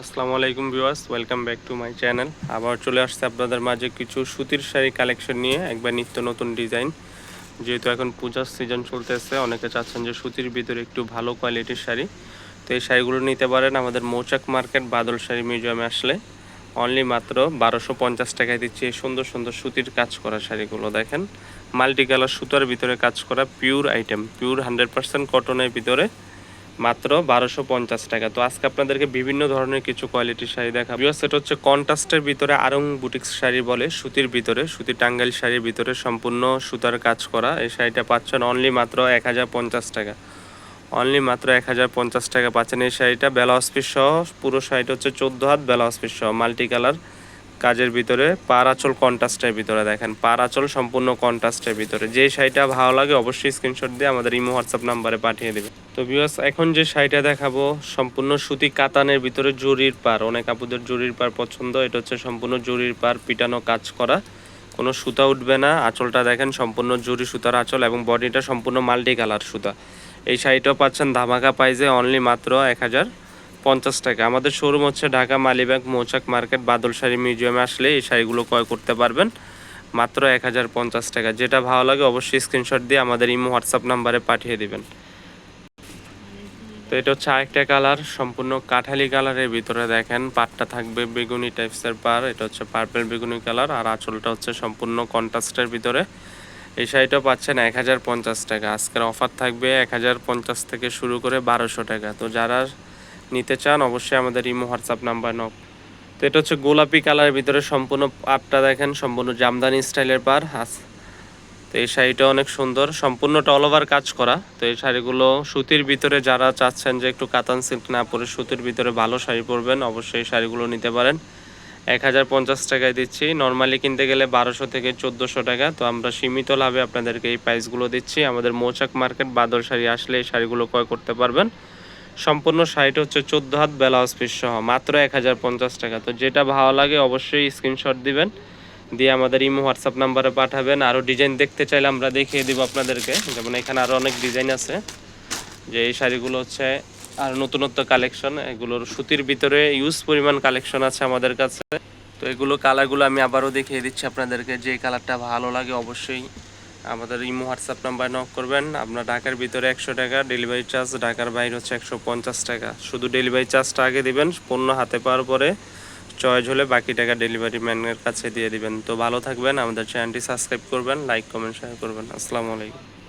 আসসালামু আলাইকুম viewers, welcome back to my channel. আবার চলে আসছে আপনাদের মাঝে কিছু সুতির শাড়ি কালেকশন নিয়ে, একবার নিত্য নতুন ডিজাইন। যেহেতু এখন পূজার সিজন চলতেছে, অনেকে চাচ্ছেন যে সুতির ভিতরে একটু ভালো কোয়ালিটির শাড়ি। তো এই শাড়িগুলো নিতে পারেন আমাদের মৌচাক মার্কেট, বাদল শাড়ি মিউজিয়ামে আসলে। অনলি মাত্র বারোশো পঞ্চাশ টাকায় দিচ্ছি এই সুন্দর সুন্দর সুতির কাজ করা শাড়িগুলো, দেখেন। মাল্টি কালার সুতার ভিতরে কাজ করা pure item pure hundred percent কটনের ভিতরে। মাত্র বারোশো পঞ্চাশ টাকা। তো আজকে আপনাদেরকে বিভিন্ন ধরনের কিছু কোয়ালিটির শাড়ি দেখাবো। সেটা হচ্ছে কন্ট্রাস্টের ভিতরে আরং বুটিক্স শাড়ি বলে, সুতির ভিতরে, সুতির টাঙ্গাইল শাড়ির ভিতরে সম্পূর্ণ সুতার কাজ করা। এই শাড়িটা পাচ্ছেন অনলি মাত্র এক হাজার পঞ্চাশ টাকা। অনলি মাত্র এক হাজার পঞ্চাশ টাকা পাচ্ছেন এই শাড়িটা। বেলা হসপিস সহ পুরো শাড়িটা হচ্ছে চোদ্দ হাত বেলা হসপিস সহ মাল্টি কালার কাজের ভিতরে পার আঁচল কন্ট্রাস্টের ভিতরে দেখেন পার আঁচল সম্পূর্ণ কন্ট্রাস্টের ভিতরে। যে শাড়িটা ভালো লাগে অবশ্যই স্ক্রিনশট দিয়ে আমাদের ইমো হোয়াটসঅ্যাপ নাম্বারে পাঠিয়ে দেবে তো বিকজ এখন যে শাড়িটা দেখাবো, সম্পূর্ণ সুতি কাতানের ভিতরে জরির পার অনেক আপুদের জরির পার পছন্দ, এটা হচ্ছে সম্পূর্ণ জরির পার পিটানো কাজ করা। কোনো সুতা উঠবে না, আঁচলটা দেখেন, সম্পূর্ণ জরি সুতার আঁচল এবং বডিটা সম্পূর্ণ মাল্টি কালার সুতা। এই শাড়িটাও পাচ্ছেন ধামাকা পাইজে অনলি মাত্র এক হাজার পঞ্চাশ টাকা। আমাদের শোরুম হচ্ছে ঢাকা মালিবাগ মৌচাক মার্কেট বাদল শাড়ি মিউজিয়ামে আসলে এই শাড়িগুলো ক্রয় করতে পারবেন। মাত্র এক হাজার পঞ্চাশ টাকা। যেটা ভালো লাগে অবশ্যই স্ক্রিনশট দিয়ে আমাদের ইমো, হোয়াটসঅ্যাপ নাম্বারে পাঠিয়ে দিবেন। তো এটা হচ্ছে আরেকটা কালার, সম্পূর্ণ কাঠালি কালারের ভিতরে দেখেন পাটটা থাকবে বেগুনি টাইপসের পার এটা হচ্ছে পার্পেল বেগুনি কালার, আর আঁচলটা হচ্ছে সম্পূর্ণ কন্ট্রাস্টের ভিতরে। এই শাড়িটা পাচ্ছেন এক হাজার পঞ্চাশ টাকা। আজকের অফার থাকবে এক হাজার পঞ্চাশ থেকে শুরু করে বারোশো টাকা। তো যারা নিতে চান, অবশ্যই আমাদের ইমো, হোয়াটসঅ্যাপ নাম্বার নক তো এটা হচ্ছে গোলাপি কালারের ভিতরে সম্পূর্ণ পাটটা দেখেন, সম্পূর্ণ জামদানি স্টাইলের পার। আস, তো এই শাড়িটা অনেক সুন্দর, সম্পূর্ণটা অল ওভার কাজ করা। তো এই শাড়িগুলো সুতির ভিতরে যারা চাচ্ছেন যে একটু কাতান সিল্ক না পরে সুতির ভিতরে ভালো শাড়ি পরবেন, অবশ্যই এই শাড়িগুলো নিতে পারেন। এক হাজার পঞ্চাশ টাকায় দিচ্ছি নর্মালি কিনতে গেলে বারোশো থেকে চোদ্দোশো টাকা। তো আমরা সীমিত লাভে আপনাদেরকে এই প্রাইসগুলো দিচ্ছি। আমাদের মৌচাক মার্কেট বাদল শাড়ি আসলে এই শাড়িগুলো ক্রয় করতে পারবেন। সম্পূর্ণ শাড়িটা হচ্ছে চোদ্দ হাত ব্লাউজ পিস সহ, মাত্র এক হাজার পঞ্চাশ টাকা। তো যেটা ভালো লাগে অবশ্যই স্ক্রিনশট দিবেন, দিয়ে আমাদের ইমো হোয়াটসঅ্যাপ নাম্বারে পাঠাবেন। আরও ডিজাইন দেখতে চাইলে আমরা দেখিয়ে দিব আপনাদেরকে। যেমন এখানে আরও অনেক ডিজাইন আছে, যে এই শাড়িগুলো হচ্ছে আর নতুনত্ব কালেকশন এগুলোর সুতির ভিতরে ইউজ পরিমাণ কালেকশন আছে আমাদের কাছে। তো এগুলো কালারগুলো আমি আবারও দেখিয়ে দিচ্ছি আপনাদেরকে, যে কালারটা ভালো লাগে অবশ্যই আমাদের ইমো হোয়াটসঅ্যাপ নাম্বার নক করবেন। আপনার ঢাকার ভিতরে একশো টাকা, ডেলিভারি চার্জ ঢাকার বাইরে হচ্ছে একশো পঞ্চাশ টাকা। শুধু ডেলিভারি চার্জটা আগে দিবেন, পণ্য হাতে পাওয়ার পরে চয়েস হলে বাকি টাকা ডেলিভারি ম্যানের কাছে দিয়ে দিবেন। তো ভালো থাকবেন, আমাদের চ্যানেলটি সাবস্ক্রাইব করবেন, লাইক, কমেন্ট শেয়ার করবেন। আসসালামু আলাইকুম।